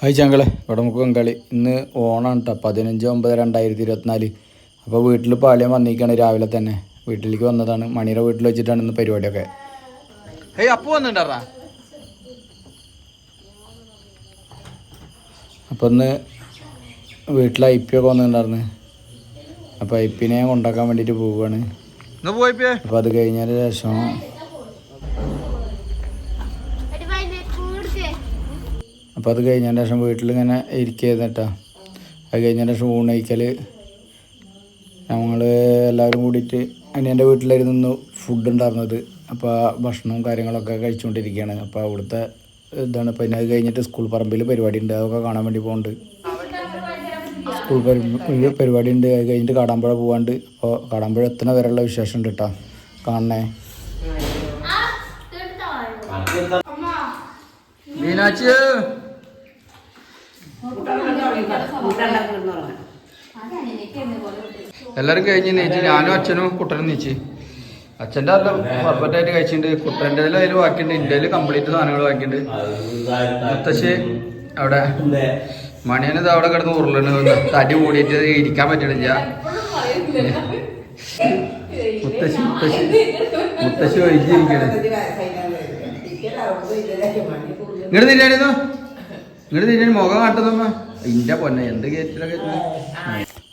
Hi ചങ്കളെ നമുക്ക് കളി ഇന്ന് ഓണാണ് കേട്ടോ പതിനഞ്ച് ഒമ്പത് രണ്ടായിരത്തി ഇരുപത്തിനാല്. അപ്പോൾ വീട്ടിൽ പാലം വന്നിരിക്കുകയാണ് രാവിലെ തന്നെ. വീട്ടിലേക്ക് വന്നതാണ്. മണിയുടെ വീട്ടിൽ വെച്ചിട്ടാണ് ഇന്ന് പരിപാടിയൊക്കെ. അപ്പു അപ്പോൾ ഇന്ന് വീട്ടിൽ ഐ പി ഒക്കെ വന്നിട്ടുണ്ടായിരുന്നു. അപ്പോൾ ഐ പിന്നെ കൊണ്ടാക്കാൻ വേണ്ടിയിട്ട് പോവുകയാണ്. അപ്പോൾ അത് കഴിഞ്ഞതിന് ശേഷം അപ്പോൾ അത് കഴിഞ്ഞതിന് ശേഷം വീട്ടിലിങ്ങനെ ഇരിക്കുകയായിരുന്നു കേട്ടോ അത് കഴിഞ്ഞതിന് ശേഷം ഊണയിക്കൽ ഞങ്ങൾ എല്ലാവരും കൂടിയിട്ട് അനിയന്റെ വീട്ടിലായിരുന്നു ഇന്ന് ഫുഡ് ഉണ്ടായിരുന്നത്. അപ്പോൾ ആ ഭക്ഷണവും കാര്യങ്ങളൊക്കെ കഴിച്ചുകൊണ്ടിരിക്കുകയാണ് അപ്പോൾ അവിടുത്തെ ഇതാണ്. പിന്നെ അത് കഴിഞ്ഞിട്ട് സ്കൂൾ പറമ്പിൽ പരിപാടി ഉണ്ട്. അതൊക്കെ കാണാൻ വേണ്ടി പോകുന്നുണ്ട് സ്കൂൾ പരി പരിപാടി ഉണ്ട്. അത് കഴിഞ്ഞിട്ട് കാടാമ്പുഴ പോകാണ്ട് അപ്പോൾ കാടാമ്പുഴ എത്തുന്ന വരെയുള്ള വിശേഷം ഉണ്ട് കേട്ടോ കാണണേ. മീനാച്ചി എല്ലാരും കഴിഞ്ഞ് നീച്ച് ഞാനും അച്ഛനും കുട്ടനും നീച്ച്. അച്ഛന്റെ അല്ല പെർഫെക്റ്റ് ആയിട്ട് കഴിച്ചിട്ടുണ്ട് കുട്ടന്റെ അതിൽ ബാക്കിയുണ്ട് ഇന്ത്യയിൽ കംപ്ലീറ്റ് സാധനങ്ങൾ ബാക്കിയുണ്ട് മുത്തശ്ശി അവിടെ മണിയനത് അവിടെ കിടന്ന് ഉരുളണ്. തടി കൂടിയിട്ട് ഇരിക്കാൻ പറ്റണില്ല. മുത്തശ്ശി മുത്തശ്ശി മുത്തശ്ശി ഒഴിച്ചിരിക്കണേ ഇങ്ങോട്ട് തിരിയായിരുന്നു ഇങ്ങോട്ട് തിരിഞ്ഞ മുഖം കാട്ടുന്നമ്മ ഇന്റെ പൊന്നെ എന്ത് കയറ്റിലൊക്കെ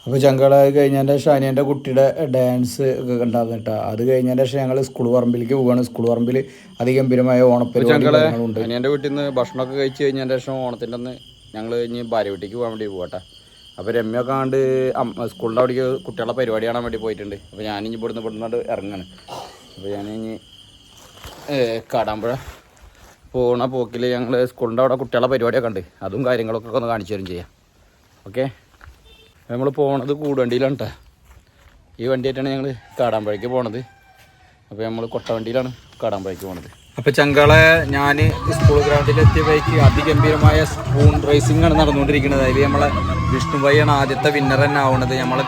അപ്പോൾ ചങ്കളായി കഴിഞ്ഞതിന്റെ ശേഷം അനിയന്റെ കുട്ടിയുടെ ഡാൻസ് ഒക്കെ ഉണ്ടായിരുന്നു കേട്ടോ. അത് കഴിഞ്ഞതിന്റെ ശേഷം ഞങ്ങൾ സ്കൂൾ പറമ്പിലേക്ക് പോവുകയാണ് സ്കൂൾ പറമ്പിൽ അതിഗംഭീരമായ ഓണപ്പരിപാടികളുണ്ട് അനിയന്റെ വീട്ടിൽ നിന്ന് ഭക്ഷണമൊക്കെ കഴിച്ച് കഴിഞ്ഞതിന്റെ ശേഷം ഓണത്തിന്റെ അന്ന് ഞങ്ങൾ ഇനി ഭാര്യ വീട്ടിലേക്ക് പോകാൻ വേണ്ടി പോകട്ടെ അപ്പോൾ രമ്യൊക്കെ കണ്ട് സ്കൂളിന്റെ അവിടേക്ക് കുട്ടികളുടെ പരിപാടി കാണാൻ വേണ്ടി പോയിട്ടുണ്ട്. അപ്പോൾ ഞാനിനി ഇവിടുന്ന് ഇവിടുന്ന് ഇറങ്ങാണ്. അപ്പോൾ ഞാനിനി കാടാമ്പുഴ പോണ പോക്കിൽ ഞങ്ങൾ സ്കൂളിന്റെ അവിടെ കുട്ടികളെ പരിപാടിയൊക്കെ ഉണ്ട്. അതും കാര്യങ്ങളൊക്കെ ഒന്ന് കാണിച്ചു തരും ചെയ്യാം. ഓക്കെ? നമ്മൾ പോണത് കൂടുവണ്ടിയിലാണ് കേട്ടോ ഈ വണ്ടിയായിട്ടാണ് ഞങ്ങൾ കാടാമ്പഴയ്ക്ക് പോണത്. അപ്പോൾ നമ്മൾ കൊട്ടവണ്ടിയിലാണ് കാടാമ്പഴയ്ക്ക് പോണത്. അപ്പോൾ ചങ്കളെ ഞാൻ സ്കൂൾ ഗ്രൗണ്ടിൽ എത്തിയപ്പോഴേക്ക് അതിഗംഭീരമായ സ്പൂൺ റേസിംഗ് ആണ് നടന്നുകൊണ്ടിരിക്കുന്നത്. അതിൽ നമ്മളെ വിഷ്ണുഭായിയാണ് ആദ്യത്തെ വിന്നർ തന്നെ ആവുന്നത് നമ്മൾ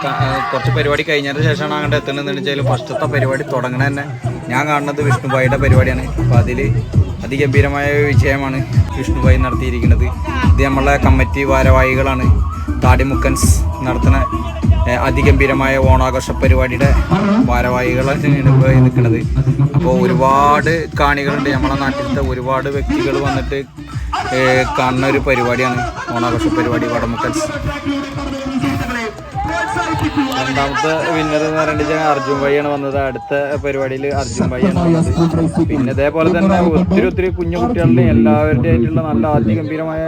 കുറച്ച് പരിപാടി കഴിഞ്ഞതിന് ശേഷമാണ് അങ്ങോട്ട് എത്തുന്നതെന്ന് വെച്ചാൽ ഫസ്റ്റത്തെ പരിപാടി തുടങ്ങണ തന്നെ ഞാൻ കാണുന്നത് വിഷ്ണുഭായിയുടെ പരിപാടിയാണ്. അപ്പോൾ അതിൽ അതിഗംഭീരമായ വിജയമാണ് വിഷ്ണുഭായി നടത്തിയിരിക്കുന്നത്. ഇത് നമ്മളെ കമ്മിറ്റി ഭാരവാഹികളാണ് താടിമുക്കൻസ് നടത്തുന്ന അതിഗംഭീരമായ ഓണാഘോഷ പരിപാടിയുടെ ഭാരവാഹികളാണ് ഇപ്പോൾ നിൽക്കുന്നത്. അപ്പോൾ ഒരുപാട് കാണികളുണ്ട്. നമ്മളെ നാട്ടിലത്തെ ഒരുപാട് വ്യക്തികൾ വന്നിട്ട് കാണുന്ന ഒരു പരിപാടിയാണ് ഓണാഘോഷ പരിപാടി വടമുക്കൻസ്. രണ്ടാമത്തെ വിന്നർ എന്ന് പറയുന്നത് അർജുൻ ഭായിയാണ് വന്നത്. അടുത്ത പരിപാടിയിൽ അർജുൻ ഭായിയാണ് പിന്നെ ഇതേപോലെ തന്നെ ഒത്തിരി ഒത്തിരി കുഞ്ഞു കുട്ടികളുടെ എല്ലാവരുടെ ആയിട്ടുള്ള നല്ല അതിഗംഭീരമായ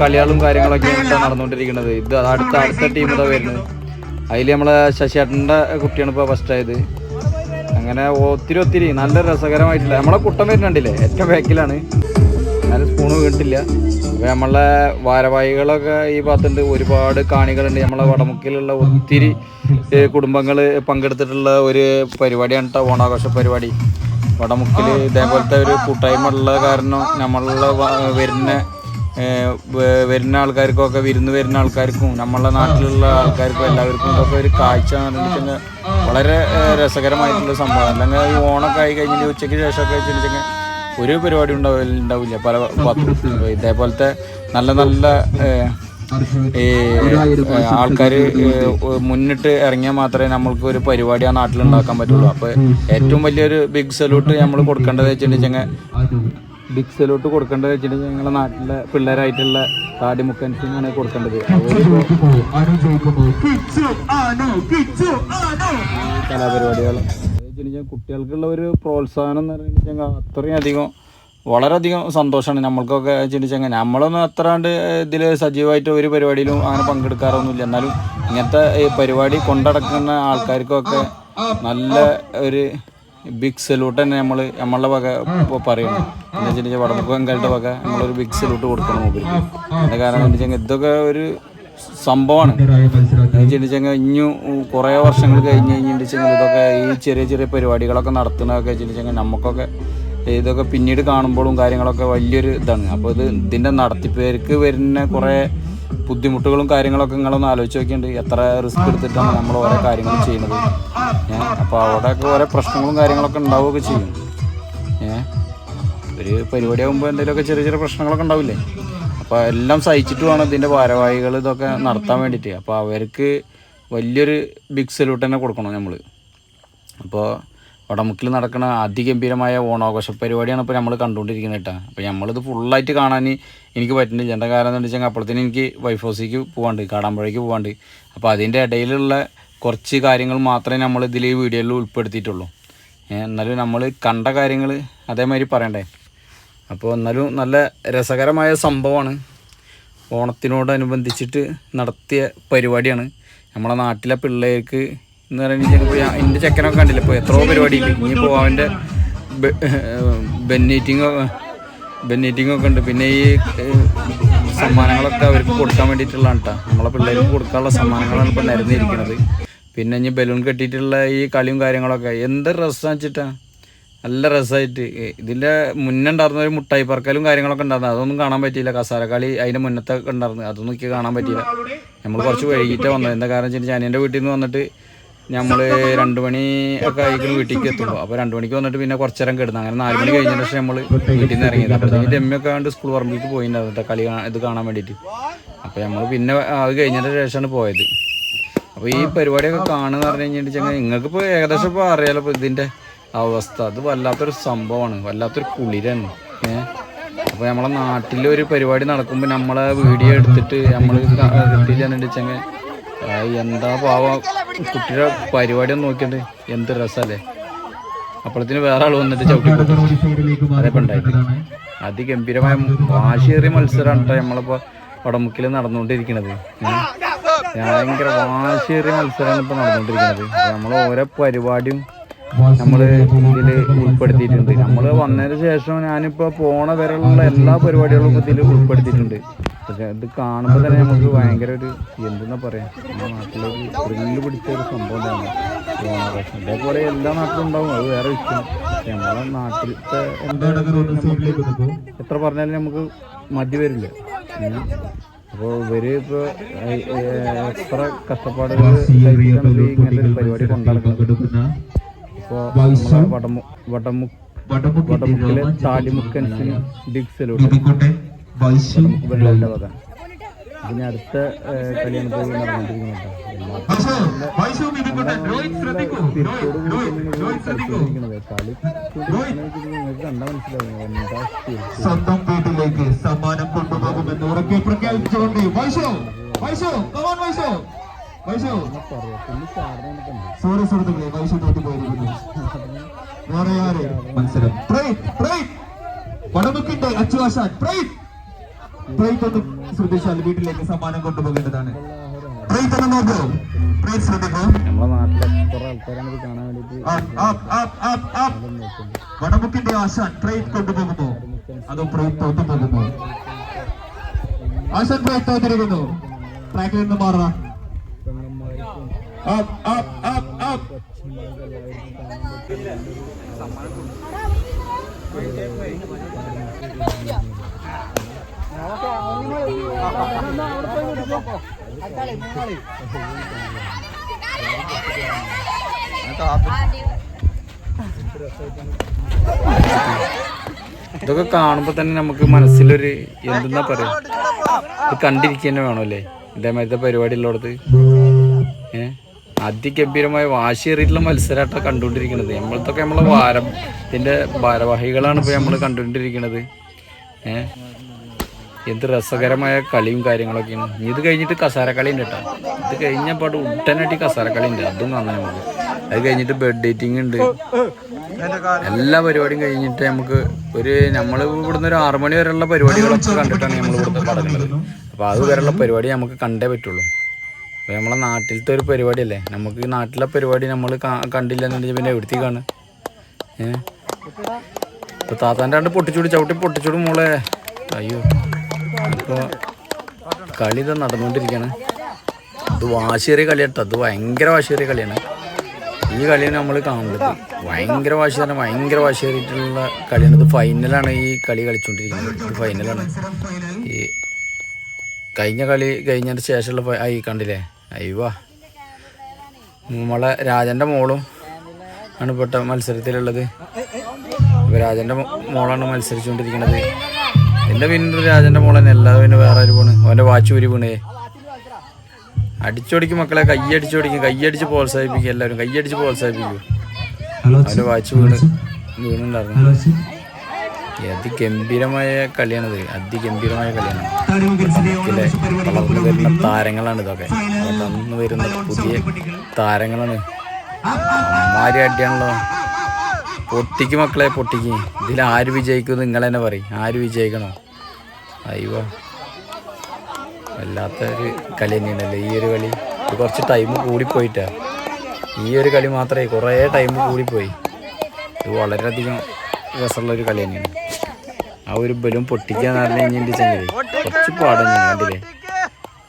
കളികളും കാര്യങ്ങളൊക്കെയാണ് നടന്നുകൊണ്ടിരിക്കുന്നത്. ഇത് അടുത്ത അടുത്ത ടീം ഇതാ വരുന്നത്. അതിൽ നമ്മളെ ശശിയേട്ടന്റെ കുട്ടിയാണ് ഇപ്പോൾ ഫസ്റ്റ് ആയത്. അങ്ങനെ ഒത്തിരി ഒത്തിരി നല്ല രസകരമായിട്ടുള്ള നമ്മളെ കുട്ടം വരുന്നുണ്ടല്ലേ? ഏറ്റവും ബാക്കിലാണ് എന്നാലും സ്പൂണ് കിട്ടില്ല അപ്പോൾ നമ്മളെ ഭാരവാഹികളൊക്കെ ഈ ഭാഗത്തുണ്ട്. ഒരുപാട് കാണികളുണ്ട്. നമ്മളെ വടമുക്കിലുള്ള ഒത്തിരി കുടുംബങ്ങൾ പങ്കെടുത്തിട്ടുള്ള ഒരു പരിപാടിയാണ് കേട്ടോ ഓണാഘോഷ പരിപാടി. വടമുക്കിൽ ഇതേപോലത്തെ ഒരു കൂട്ടായ്മ ഉള്ള കാരണം നമ്മളുടെ വരുന്ന വരുന്ന ആൾക്കാർക്കൊക്കെ വിരുന്ന് വരുന്ന ആൾക്കാർക്കും നമ്മളെ നാട്ടിലുള്ള ആൾക്കാർക്കും എല്ലാവർക്കും ഇതൊക്കെ ഒരു കാഴ്ച വളരെ രസകരമായിട്ടുള്ള സംഭവം. അല്ലെങ്കിൽ ഓണൊക്കെ ആയി കഴിഞ്ഞിട്ട് ഉച്ചയ്ക്ക് ശേഷമൊക്കെ വെച്ചിട്ടുണ്ടെങ്കിൽ ഒരു പരിപാടി ഉണ്ടാവില്ല പല ഇതേപോലത്തെ നല്ല നല്ല ഈ ആൾക്കാർ മുന്നിട്ട് ഇറങ്ങിയാൽ മാത്രമേ നമ്മൾക്ക് ഒരു പരിപാടി ആ നാട്ടിൽ ഉണ്ടാക്കാൻ പറ്റുള്ളൂ അപ്പോൾ ഏറ്റവും വലിയൊരു ബിഗ് സല്യൂട്ട് നമ്മൾ കൊടുക്കേണ്ടത് വെച്ചിട്ടുണ്ടെങ്കിൽ ബിഗ് സല്യൂട്ട് കൊടുക്കേണ്ടത് വെച്ചിട്ടുണ്ടെങ്കിൽ ഞങ്ങളുടെ നാട്ടിലെ പിള്ളേരായിട്ടുള്ള താടി മുക്കൻസിനാണ് കൊടുക്കേണ്ടത് അവരിപ്പോൾ കലാപരിപാടികൾ കുട്ടികൾക്കുള്ള ഒരു പ്രോത്സാഹനം എന്ന് പറഞ്ഞാൽ അത്രയും അധികം വളരെയധികം സന്തോഷമാണ്. നമ്മൾക്കൊക്കെ ചിന്തിച്ചെങ്കിൽ നമ്മളൊന്നും അത്രാണ്ട് ഇതിൽ സജീവമായിട്ട് ഒരു പരിപാടിയിലും അങ്ങനെ പങ്കെടുക്കാറൊന്നുമില്ല. എന്നാലും ഇങ്ങനത്തെ ഈ പരിപാടി കൊണ്ടടക്കുന്ന ആൾക്കാർക്കൊക്കെ നല്ല ഒരു ബിഗ് സല്യൂട്ട് തന്നെ നമ്മൾ നമ്മളുടെ വക ഇപ്പോൾ പറയുന്നു എന്താ വെച്ചിട്ടുണ്ടെങ്കിൽ വടമുക്ക് വെങ്കാലിന്റെ വക നമ്മളൊരു ബിഗ് സല്യൂട്ട് കൊടുക്കണം മൊബൈൽ അതിന്റെ കാരണം എന്താ ഇതൊക്കെ ഒരു സംഭവമാണ്. വെച്ചിട്ടുണ്ടെങ്കിൽ ഇനി കുറേ വർഷങ്ങൾ കഴിഞ്ഞ് കഴിഞ്ഞിട്ടുണ്ടെങ്കിൽ ഇതൊക്കെ ഈ ചെറിയ ചെറിയ പരിപാടികളൊക്കെ നടത്തുന്നതൊക്കെ ചിന്തിച്ചെങ്കിൽ നമുക്കൊക്കെ ഇതൊക്കെ പിന്നീട് കാണുമ്പോഴും കാര്യങ്ങളൊക്കെ വലിയൊരു ഇതാണ്. അപ്പോൾ ഇത് ഇതിന്റെ നടത്തിപ്പേർക്ക് വരുന്ന കുറേ ബുദ്ധിമുട്ടുകളും കാര്യങ്ങളൊക്കെ നിങ്ങളൊന്ന് ആലോചിച്ച് നോക്കിയുണ്ട് എത്ര റിസ്ക് എടുത്തിട്ടാണ് നമ്മൾ ഓരോ കാര്യങ്ങൾ ചെയ്യുന്നത്. ഏഹ് അപ്പോൾ അവിടെയൊക്കെ ഓരോ പ്രശ്നങ്ങളും കാര്യങ്ങളൊക്കെ ഉണ്ടാവുകയൊക്കെ ചെയ്യും. ഏഹ് ഒരു പരിപാടിയാകുമ്പോൾ എന്തെങ്കിലുമൊക്കെ ചെറിയ ചെറിയ പ്രശ്നങ്ങളൊക്കെ ഉണ്ടാവില്ലേ? അപ്പോൾ എല്ലാം സഹിച്ചിട്ട് വേണം ഇതിന്റെ ഭാരവാഹികൾ ഇതൊക്കെ നടത്താൻ വേണ്ടിയിട്ട്. അപ്പോൾ അവർക്ക് വലിയൊരു ബിഗ് സല്യൂട്ട് തന്നെ കൊടുക്കണം നമ്മൾ അപ്പോൾ വടമുക്കിൽ നടക്കുന്ന അതിഗംഭീരമായ ഓണാഘോഷ പരിപാടിയാണ് ഇപ്പോൾ നമ്മൾ കണ്ടുകൊണ്ടിരിക്കുന്നത് കേട്ടോ. അപ്പോൾ നമ്മളിത് ഫുള്ളായിട്ട് കാണാൻ എനിക്ക് പറ്റുന്നില്ല. എന്റെ കാരണം എന്താണെന്ന് വെച്ചാൽ അപ്പോഴത്തേനും എനിക്ക് വൈഫ് ഹൗസിലേക്ക് പോകാണ്ട് കാടാമ്പുഴയ്ക്ക് പോകാണ്ട് അപ്പോൾ അതിന്റെ ഇടയിലുള്ള കുറച്ച് കാര്യങ്ങൾ മാത്രമേ നമ്മൾ ഇതിൽ ഈ വീഡിയോയിൽ ഉൾപ്പെടുത്തിയിട്ടുള്ളൂ. എന്നാലും നമ്മൾ കണ്ട കാര്യങ്ങൾ അതേമാതിരി പറയണ്ടേ? അപ്പോൾ എന്നാലും നല്ല രസകരമായ സംഭവമാണ്. ഓണത്തിനോടനുബന്ധിച്ചിട്ട് നടത്തിയ പരിപാടിയാണ്. നമ്മളെ നാട്ടിലെ പിള്ളേർക്ക് എന്ന് പറയുന്നത് എന്റെ ചെക്കനൊക്കെ കണ്ടില്ല? ഇപ്പോൾ എത്രയോ പരിപാടിയില്ല ഇനിയിപ്പോൾ അവന്റെ ബെന്നീറ്റിങ്ങോ ബെന്നീറ്റിങ്ങൊക്കെ ഉണ്ട്. പിന്നെ ഈ സമ്മാനങ്ങളൊക്കെ അവർക്ക് കൊടുക്കാൻ വേണ്ടിയിട്ടുള്ളതാണ് കേട്ടോ നമ്മളെ പിള്ളേർക്ക് കൊടുക്കാനുള്ള സമ്മാനങ്ങളാണ് ഇപ്പോൾ നിരന്നിരിക്കുന്നത് പിന്നെ ഇനി ബലൂൺ കെട്ടിയിട്ടുള്ള ഈ കളിയും കാര്യങ്ങളൊക്കെ. എന്ത് രസമാണെന്ന് വെച്ചിട്ടാ. നല്ല രസമായിട്ട് ഇതിന്റെ മുന്നേ ഉണ്ടായിരുന്ന ഒരു മുട്ടായി പറക്കലും കാര്യങ്ങളൊക്കെ ഉണ്ടായിരുന്നു. അതൊന്നും കാണാൻ പറ്റിയില്ല. കസാരക്കളി അതിന്റെ മുന്നത്തെ ഉണ്ടായിരുന്നു. അതൊന്നും എനിക്ക് കാണാൻ പറ്റിയില്ല. നമ്മൾ കുറച്ച് വൈകിട്ട് വന്നത്. എന്താ കാരണം വെച്ചാൽ ഞാൻ എന്റെ വീട്ടിൽ നിന്ന് വന്നിട്ട് നമ്മൾ രണ്ട് മണി ഒക്കെ ആയിരിക്കും വീട്ടിലേക്ക് എത്തുമ്പോൾ അപ്പോൾ രണ്ട് മണിക്ക് വന്നിട്ട് പിന്നെ കുറച്ച് നേരം കിടന്നു. അങ്ങനെ നാല് മണി കഴിഞ്ഞ ശേഷം നമ്മൾ വീട്ടിൽ നിന്ന് ഇറങ്ങിയത്. അപ്പോഴത്തേക്ക് ഡെമ്മയൊക്കെ കണ്ട് സ്കൂൾ പറമ്പിലേക്ക് പോയിട്ടുണ്ടായിരുന്നു കളി ഇത് കാണാൻ വേണ്ടിയിട്ട്. അപ്പോൾ നമ്മൾ പിന്നെ അത് കഴിഞ്ഞതിന് ശേഷമാണ് പോയത്. അപ്പോൾ ഈ പരിപാടിയൊക്കെ കാണുക പറഞ്ഞു കഴിഞ്ഞിട്ട് നിങ്ങൾക്ക് ഇപ്പോൾ ഏകദേശം ഇപ്പോൾ അറിയാലോ ഇപ്പോൾ ഇതിന്റെ അവസ്ഥ. അത് വല്ലാത്തൊരു സംഭവമാണ്. വല്ലാത്തൊരു കുളിരാണ്. ഏഹ് അപ്പോൾ നമ്മളെ നാട്ടിൽ ഒരു പരിപാടി നടക്കുമ്പോൾ നമ്മളെ വീഡിയോ എടുത്തിട്ട് നമ്മൾ കിട്ടിയില്ലെന്നുണ്ടെച്ചെങ്കിൽ എന്താ പാവം കുട്ടിയുടെ പരിപാടി ഒന്ന് നോക്കിയിട്ട് എന്ത് രസമല്ലേ അപ്പോഴത്തിന് വേറെ ആൾ വന്നിട്ട് ചവിട്ടി. അതൊക്കെ ഉണ്ടായിട്ട് അതിഗംഭീരമായ വാശിയേറിയ മത്സരമാണ് കേട്ടോ പടമുക്കിൽ ഉം. ഭയങ്കര വാശിയേറിയ മത്സരമാണ് ഇപ്പോൾ നടന്നുകൊണ്ടിരിക്കുന്നത് നമ്മൾ ഓരോ പരിപാടിയും നമ്മൾ ഇതിൽ ഉൾപ്പെടുത്തിയിട്ടുണ്ട്. നമ്മൾ വന്നതിന് ശേഷം ഞാനിപ്പോൾ പോണ വരെയുള്ള എല്ലാ പരിപാടികളും ഇതിൽ ഉൾപ്പെടുത്തിയിട്ടുണ്ട്. പക്ഷെ ഇത് കാണുമ്പോൾ തന്നെ നമുക്ക് ഭയങ്കര ഒരു എന്തെന്നാ പറയാ നമ്മുടെ നാട്ടിലൊരു ത്രില്ല് പിടിച്ച ഒരു സംഭവം തന്നെ. അതേപോലെ ഓണാഘോഷം ഇതേപോലെ എല്ലാ നാട്ടിലും ഉണ്ടാവും അത് വേറെ വിഷയം. നമ്മളെ നാട്ടിലത്തെ എത്ര പറഞ്ഞാലും നമുക്ക് മതി വരില്ല. അപ്പോൾ ഇവർ ഇപ്പോൾ എത്ര കഷ്ടപ്പാടുകൾ ഇങ്ങനത്തെ ഒരു പരിപാടി കൊണ്ടുനടക്കുന്നത് ഇപ്പോൾ വടമു വടമു വടമുക്കിലെ താലിമുക്കൻസിന് ബിഗ് സലൂട്ട് വെള്ളയുടെ വക. ഇതിന് അടുത്ത ഏഹ്, കല്യാണ പോയി നടന്നുകൊണ്ടിരിക്കുന്നുണ്ട് കളി കണ്ടാൽ മനസ്സിലാവും. എന്താ. സ്വന്തം വീട്ടിലേക്ക് സമ്മാനം കൊണ്ടുപോകുമെന്ന് ഉറക്കെ പ്രഖ്യാപിച്ചുകൊണ്ട് വൈശോ വൈശോ കമാൻ വൈശോ സോറി സുഹൃത്തുക്കളെ വൈശോ തോട്ടി പോയിരിക്കുന്നു വേറെ ആര്? മത്സരം. വടമുക്കിന്റെ അച്ചുവാശാൻ പ്രൈറ്റ് പ്രൈറ്റ് ഒന്ന് ശ്രദ്ധിച്ചാൽ വീട്ടിലേക്ക് സമ്മാനം കൊണ്ടുപോകേണ്ടതാണ്. പ്രൈറ്റ് ഒന്ന് നോക്കൂ. പ്രൈറ്റ് ശ്രദ്ധിക്കൂ. വടമുക്കിന്റെ ആശാൻ പ്രൈറ്റ് കൊണ്ടുപോകുമോ അതോ പ്രൈറ്റ് തോറ്റു പോകുമോ ആശാൻ പ്രൈറ്റ് തോറ്റിരിക്കുന്നു. ട്രാക്കിൽ നിന്ന് മാറണം. Up, up, up. അപ്പ് ഇതൊക്കെ കാണുമ്പോൾ തന്നെ നമുക്ക് മനസ്സിലൊരു എന്തെന്നാ പറയാ? ഇത് കണ്ടിരിക്കുക തന്നെ വേണമല്ലേ? ഇതേമാതിരത്തെ പരിപാടി ഉള്ളടത്ത്? ഏഹ് അതിഗംഭീരമായ വാശിയേറിയിട്ടുള്ള മത്സരമായിട്ടാണ് കണ്ടുകൊണ്ടിരിക്കുന്നത്. നമ്മളത്തൊക്കെ നമ്മളെ ഭാരം ഇതിന്റെ ഭാരവാഹികളാണ് ഇപ്പോൾ നമ്മൾ കണ്ടുകൊണ്ടിരിക്കുന്നത്. ഏഹ് എന്ത് രസകരമായ കളിയും കാര്യങ്ങളൊക്കെയാണ്. ഇത് കഴിഞ്ഞിട്ട് കസാരക്കളി ഉണ്ട് കേട്ടോ. ഇത് കഴിഞ്ഞപ്പോൾ ഉടനടി കസാരക്കളി ഉണ്ട് അതും കാണാൻ നമുക്ക്. അത് കഴിഞ്ഞിട്ട് ബെഡ് ഡേറ്റിംഗ് ഉണ്ട്. എല്ലാ പരിപാടിയും കഴിഞ്ഞിട്ട് നമുക്ക് ഒരു നമ്മൾ ഇവിടുന്ന് ഒരു ആറുമണി വരെയുള്ള പരിപാടികളൊക്കെ കണ്ടിട്ടാണ് നമ്മൾ ഇവിടുത്തെ തുടങ്ങുന്നത് അപ്പോൾ അത് വരെയുള്ള പരിപാടി നമുക്ക് കണ്ടേ പറ്റുള്ളൂ. അപ്പോൾ നമ്മളെ നാട്ടിലത്തെ ഒരു പരിപാടിയല്ലേ? നമുക്ക് നാട്ടിലെ പരിപാടി നമ്മൾ കണ്ടില്ല പിന്നെ എവിടത്തേക്കാണ് ഏഹ് ഇപ്പോൾ താത്താന്റെ കണ്ട് പൊട്ടിച്ചൂടി ചവിട്ടി പൊട്ടിച്ചൂടി മോളെ. അയ്യോ. അപ്പോൾ കളി ഇത് നടന്നുകൊണ്ടിരിക്കുകയാണ് ഇത് വാശിയേറിയ കളിയാട്ടോ. അത് ഭയങ്കര വാശിയേറിയ കളിയാണ്. ഈ കളിയാണ് നമ്മൾ കാണുന്നത്. ഭയങ്കര വാശി തന്നെ ഭയങ്കര വാശിയേറിയിട്ടുള്ള കളിയാണ്. ഇത് ഫൈനലാണ് ഈ കളി കളിച്ചുകൊണ്ടിരിക്കുന്നത് ഇത് ഫൈനലാണ് ഈ കഴിഞ്ഞ കളി കഴിഞ്ഞതിന് ശേഷമുള്ള ഈ കണ്ടില്ലേ? അയ്യോ. നമ്മളെ രാജന്റെ മോളും ആണ് പെട്ട മത്സരത്തിലുള്ളത്. രാജന്റെ രാജന്റെ മോളാണ് മത്സരിച്ചുകൊണ്ടിരിക്കുന്നത് എന്റെ പിന്നെ രാജന്റെ മോൾ തന്നെ അല്ലാതെ പിന്നെ വേറെ ഒരു പോണ്? അവന്റെ വാച്ച് ഊരി വീണേ. അടിച്ചോടിക്കും മക്കളെ കയ്യടിച്ചോടിക്കും കയ്യടിച്ച് പ്രോത്സാഹിപ്പിക്കും എല്ലാവരും. കയ്യടിച്ച് പ്രോത്സാഹിപ്പിക്കും. ഹലോ അവന്റെ വാച്ച് വീണ് വീണുണ്ടായിരുന്നു. അതിഗംഭീരമായ കളിയാണിത്. അതിഗംഭീരമായ കളിയാണ്. വരുന്ന താരങ്ങളാണ് ഇതൊക്കെ. വളർന്നു വരുന്ന പുതിയ താരങ്ങളാണ്. അമ്മാരി അടിയാണല്ലോ. പൊട്ടിക്ക് മക്കളെ പൊട്ടിക്ക്. ഇതിൽ ആര് വിജയിക്കും നിങ്ങൾ തന്നെ പറയും. ആര് വിജയിക്കണോ? അയ്യോ. വല്ലാത്തൊരു കളി തന്നെയാണല്ലേ ഈ ഒരു കളി. കുറച്ച് ടൈം കൂടിപ്പോയിട്ടാ. ഈ ഒരു കളി മാത്രമേ കുറേ ടൈം കൂടിപ്പോയി. ഇത് വളരെയധികം രസമുള്ള ഒരു കളി തന്നെയാണ്. ആ ഒരു ബലൂൺ പൊട്ടിക്കാന്ന് പറഞ്ഞു കഴിഞ്ഞിട്ടുണ്ടെങ്കിൽ കുറച്ച് പാടാണ് കണ്ടില്ലേ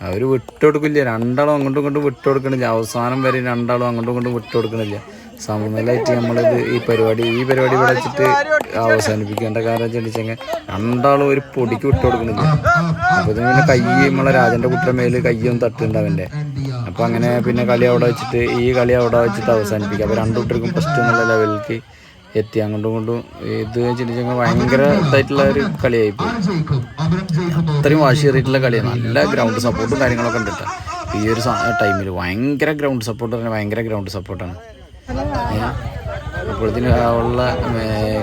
അവർ വിട്ടുകൊടുക്കില്ല. രണ്ടാളും അങ്ങോട്ടും ഇങ്ങോട്ടും വിട്ടുകൊടുക്കണില്ല. അവസാനം വരെ രണ്ടാളും അങ്ങോട്ടും ഇങ്ങോട്ടും വിട്ടുകൊടുക്കണില്ല. സമനിലായിട്ട് നമ്മളിത് ഈ പരിപാടി ഈ പരിപാടി ഇവിടെ വെച്ചിട്ട് അവസാനിപ്പിക്കേണ്ട കാരണം ചോദിച്ചെങ്കിൽ രണ്ടാളും ഒരു പൊടിക്ക് വിട്ടുകൊടുക്കണില്ല. അപ്പൊ ഇതിന് പിന്നെ കൈ നമ്മളെ രാജന്റെ കുട്ടിയുടെ മേൽ കയ്യൊന്നും തട്ടുണ്ട് അപ്പൊ അങ്ങനെ പിന്നെ കളി അവിടെ വെച്ചിട്ട് ഈ കളി അവിടെ വെച്ചിട്ട് അവസാനിപ്പിക്കുക അപ്പൊ രണ്ടു കുട്ടികൾക്കും ഫസ്റ്റ് എന്നുള്ള ലെവലിലേക്ക് എത്തി. അങ്ങോട്ടും ഇങ്ങോട്ടും ഇത് വെച്ചിട്ടുണ്ടെങ്കിൽ ഭയങ്കര ഇതായിട്ടുള്ള ഒരു കളിയായിപ്പോയി അത്രയും വാശി വാശിയേറിയിട്ടുള്ള കളിയാണ് നല്ല ഗ്രൗണ്ട് സപ്പോർട്ടും കാര്യങ്ങളൊക്കെ ഉണ്ട് ഈ ഒരു ടൈമിൽ ഭയങ്കര ഗ്രൗണ്ട് സപ്പോർട്ട് തന്നെ ഭയങ്കര ഗ്രൗണ്ട് സപ്പോർട്ടാണ് അപ്പോഴത്തേന് ഉള്ള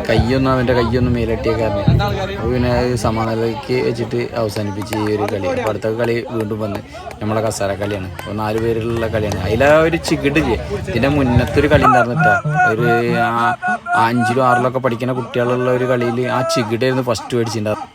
കയ്യൊന്നും അവന്റെ കയ്യൊന്നും മേലട്ടിയ കാരണം. അപ്പോൾ പിന്നെ സമാനതയ്ക്ക് വെച്ചിട്ട് അവസാനിപ്പിച്ച് ഈ ഒരു കളി. അപ്പോൾ അടുത്ത കളി വീണ്ടും വന്ന് നമ്മളെ കസാര കളിയാണ്. അപ്പോൾ നാല് പേരിലുള്ള കളിയാണ്. അതിൽ ആ ഒരു ചികിടില്ലേ ഇതിന്റെ മുന്നത്തൊരു കളി ഉണ്ടായിരുന്നു കേട്ടോ. ഒരു ആ- ആറിലും അഞ്ചിലും ആറിലൊക്കെ പഠിക്കുന്ന കുട്ടികളുള്ള ഒരു കളിയിൽ ആ ചികിടായിരുന്നു ഫസ്റ്റ് മേടിച്ചിട്ടുണ്ടായിരുന്നു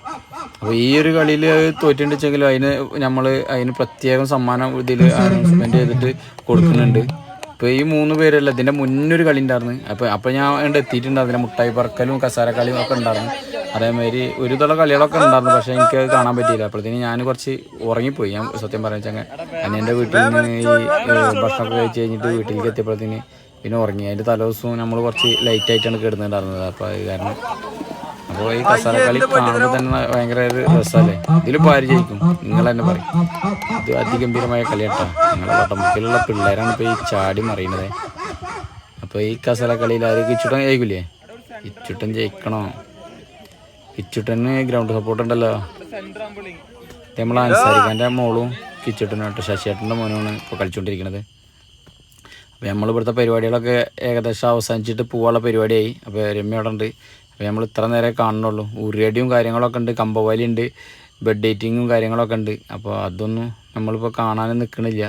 അപ്പോൾ ഈ ഒരു കളിയിൽ തോറ്റിട്ടുണ്ടെങ്കിലും അതിന് നമ്മൾ അതിന് പ്രത്യേകം സമ്മാനം ഇതിൽ അനൗൺസ്മെന്റ് ചെയ്തിട്ട് കൊടുക്കുന്നുണ്ട്. ഇപ്പോൾ ഈ മൂന്ന് പേരല്ല ഇതിന്റെ മുന്നൊരു കളി ഉണ്ടായിരുന്നു. അപ്പോൾ അപ്പോൾ ഞാൻ അവിടെ എത്തിയിട്ടുണ്ട്. അതിന്റെ മുട്ടായി പറക്കലും കസാര കളിയും ഒക്കെ ഉണ്ടായിരുന്നു. അതേമാതിരി ഒരു തള കളികളൊക്കെ ഉണ്ടായിരുന്നു പക്ഷേ എനിക്ക് അത് കാണാൻ പറ്റിയില്ല. അപ്പോഴത്തേന് ഞാൻ കുറച്ച് ഉറങ്ങിപ്പോയി. ഞാൻ സത്യം പറഞ്ഞാൽ വെച്ചാൽ അനിയന്റെ വീട്ടിൽ നിന്ന് ഈ ഭക്ഷണമൊക്കെ കഴിച്ച് കഴിഞ്ഞിട്ട് വീട്ടിലേക്ക് എത്തിയപ്പോഴത്തേന് പിന്നെ ഉറങ്ങി. അതിന്റെ തലേദിവസവും നമ്മൾ കുറച്ച് ലൈറ്റ് ആയിട്ടാണ് കിടന്നിട്ടുണ്ടായിരുന്നത്. അപ്പോൾ അത് കാരണം അപ്പോൾ ഈ കസാര കളി കാണുമ്പോൾ തന്നെ ഭയങ്കര ഒരു രസമല്ലേ? ഇതിലിപ്പോൾ ആര് ജയിക്കും. നിങ്ങൾ തന്നെ പറയും. ഇത് അതിഗംഭീരമായ കളിയാട്ടോ. നിങ്ങളുടെ വട്ടമുക്കിലുള്ള പിള്ളേരാണ് ഇപ്പോൾ ഈ ചാടി മറിയുന്നത് അപ്പോൾ ഈ കസാര കളിയിൽ ആര് കിച്ചുട്ടൻ ജയിക്കില്ലേ കിച്ചുട്ടൻ ജയിക്കണോ? കിച്ചുട്ടന് ഗ്രൗണ്ട് സപ്പോർട്ട് ഉണ്ടല്ലോ. നമ്മൾ അനുസരിക്കാന്റെ അൻസാരിക്കാന്റെ മോളും കിച്ചുട്ടനും കേട്ടോ. ശശിയേട്ടന്റെ മോനുമാണ് ഇപ്പോൾ കളിച്ചുകൊണ്ടിരിക്കുന്നത് അപ്പോൾ നമ്മൾ ഇവിടുത്തെ പരിപാടികളൊക്കെ ഏകദേശം അവസാനിച്ചിട്ട് പോവാനുള്ള പരിപാടിയായി. അപ്പോൾ രമ്യ അവിടെ ഉണ്ട് അപ്പോൾ നമ്മൾ ഇത്ര നേരം കാണുന്നുള്ളൂ. ഉറിയടിയും കാര്യങ്ങളൊക്കെ ഉണ്ട് കമ്പവാലി ഉണ്ട് ബെഡ് ഡേറ്റിങ്ങും കാര്യങ്ങളൊക്കെ ഉണ്ട്. അപ്പോൾ അതൊന്നും നമ്മളിപ്പോൾ കാണാനും നിൽക്കണില്ല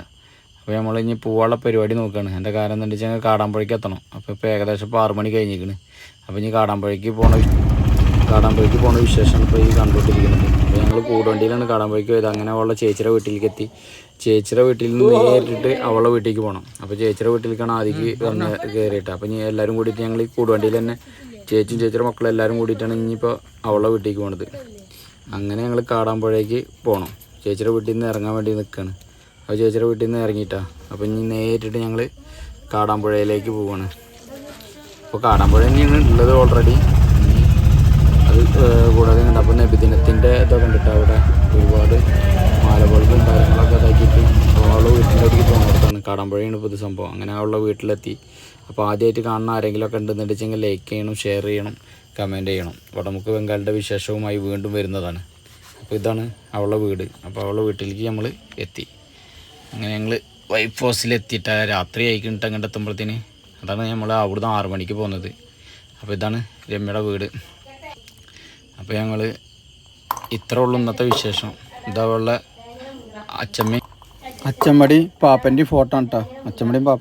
അപ്പോൾ നമ്മൾ ഇനി പോകാനുള്ള പരിപാടി നോക്കുകയാണ് എന്റെ കാരണം എന്താണെന്ന് വെച്ചാൽ കാടാമ്പുഴയ്ക്ക് എത്തണം. അപ്പോൾ ഇപ്പോൾ ഏകദേശം ഇപ്പോൾ ആറ് മണി കഴിഞ്ഞിരിക്കണ്. അപ്പോൾ ഇനി കാടാമ്പുഴയ്ക്ക് പോകണ കാടാമ്പുഴയ്ക്ക് പോണ വിശേഷം ഇപ്പോൾ ഈ കണ്ടുകൊണ്ടിരിക്കുന്നത്. അപ്പോൾ ഞങ്ങൾ കൂടുവണ്ടിയിലാണ് കാടാമ്പുഴയ്ക്ക് പോയത്. അങ്ങനെ അവളുടെ ചേച്ചിയുടെ വീട്ടിലേക്ക് എത്തി. ചേച്ചിയുടെ വീട്ടിൽ നിന്ന് നേരിട്ട് അവളുടെ വീട്ടിലേക്ക് പോകണം അപ്പോൾ ചേച്ചിയുടെ വീട്ടിലേക്കാണ് ആദ്യം കയറിയിട്ട്. അപ്പോൾ ഇനി എല്ലാവരും കൂടിയിട്ട് ഞങ്ങൾ ഈ കൂടുവണ്ടിയിൽ തന്നെ ചേച്ചിയും ചേച്ചിയുടെ മക്കളെല്ലാവരും കൂടിയിട്ടാണ് ഇനിയിപ്പോൾ അവളുടെ വീട്ടിലേക്ക് പോണത്. അങ്ങനെ ഞങ്ങൾ കാടാമ്പുഴയ്ക്ക് പോകണം ചേച്ചിയുടെ വീട്ടിൽ നിന്ന് ഇറങ്ങാൻ വേണ്ടി നിൽക്കുകയാണ് അപ്പോൾ ചേച്ചിയുടെ വീട്ടിൽ നിന്ന് ഇറങ്ങിയിട്ടാ. അപ്പോൾ ഇനി നേരിട്ട് ഞങ്ങൾ കാടാമ്പുഴയിലേക്ക് പോവാണ്. അപ്പോൾ കാടാമ്പുഴ തന്നെയാണ് ഉള്ളത് ഓൾറെഡി അത് കൂടാതെ ഉണ്ട് അപ്പോൾ നബിദിനത്തിന്റെ ഇതൊക്കെ കണ്ടിട്ട് അവിടെ ഒരുപാട് മാലബൾബും കാര്യങ്ങളൊക്കെ ഇതാക്കിയിട്ട് അവളുടെ വീട്ടിലേക്ക് അടുത്തേക്ക് പോകുന്നിടത്താണ് കാടാമ്പുഴയാണ് ഇപ്പോൾ ഇത് സംഭവം. അങ്ങനെ അവളുടെ വീട്ടിലെത്തി. അപ്പോൾ ആദ്യമായിട്ട് കാണുന്ന ആരെങ്കിലുമൊക്കെ ഉണ്ടെന്നുണ്ടെച്ചെങ്കിൽ ലൈക്ക് ചെയ്യണം ഷെയർ ചെയ്യണം കമന്റ് ചെയ്യണം. അപ്പോൾ നമുക്ക് ബംഗാളിന്റെ വിശേഷവുമായി വീണ്ടും വരുന്നതാണ്. അപ്പോൾ ഇതാണ് അവളുടെ വീട്. അപ്പോൾ അവളുടെ വീട്ടിലേക്ക് നമ്മൾ എത്തി. അങ്ങനെ ഞങ്ങൾ വൈഫ് ഹൗസിൽ എത്തിയിട്ട് രാത്രി ആയിക്കിട്ട് അങ്ങോട്ട് എത്തുമ്പോഴത്തേന് അതാണ് നമ്മൾ അവിടുന്ന് ആറു മണിക്ക് പോകുന്നത്. അപ്പോൾ ഇതാണ് രമ്യയുടെ വീട്. അപ്പോൾ ഞങ്ങൾ ഇത്ര ഉള്ളു ഇന്നത്തെ വിശേഷം. ഇതാ ഉള്ള അച്ചമ്മ അച്ചമ്മടി പാപ്പന്റെയും ഫോട്ടോ ആണ് കേട്ടോ അച്ചമ്മടിയും പാപ്പ